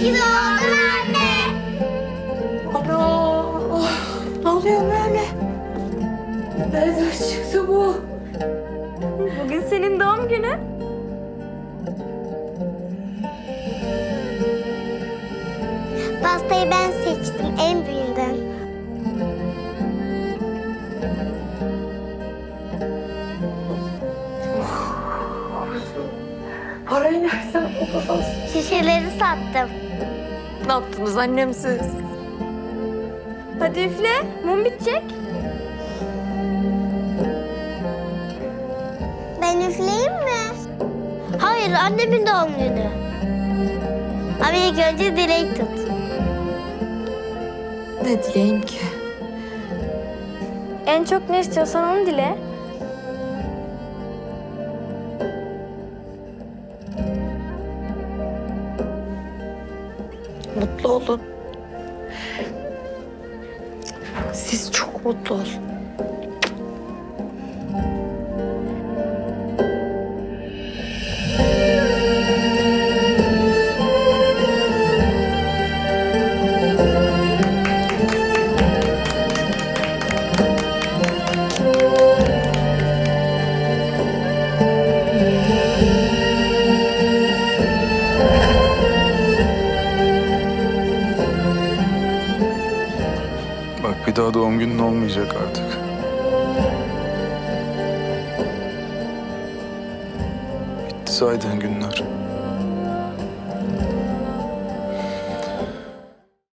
İyi ki doğdun anne. Ana. ah, Ne oluyor böyle? Nereden çıktı bu? Bugün senin doğum günün. Pastayı ben seçtim en büyüğünden. Parayı nereden buldunuz? Şişeleri sattım. Ne yaptınız annem siz? Hadi üfle. Mum bitecek. Ben üfleyeyim mi? Hayır annemin doğum günü. Ama ilk önce dilek tut. Ne dileyim ki? En çok ne istiyorsan onu dile. Mutlu olun. Siz çok mutlu olun. Bak bir daha doğum günün olmayacak artık. Bitti saydığın günler.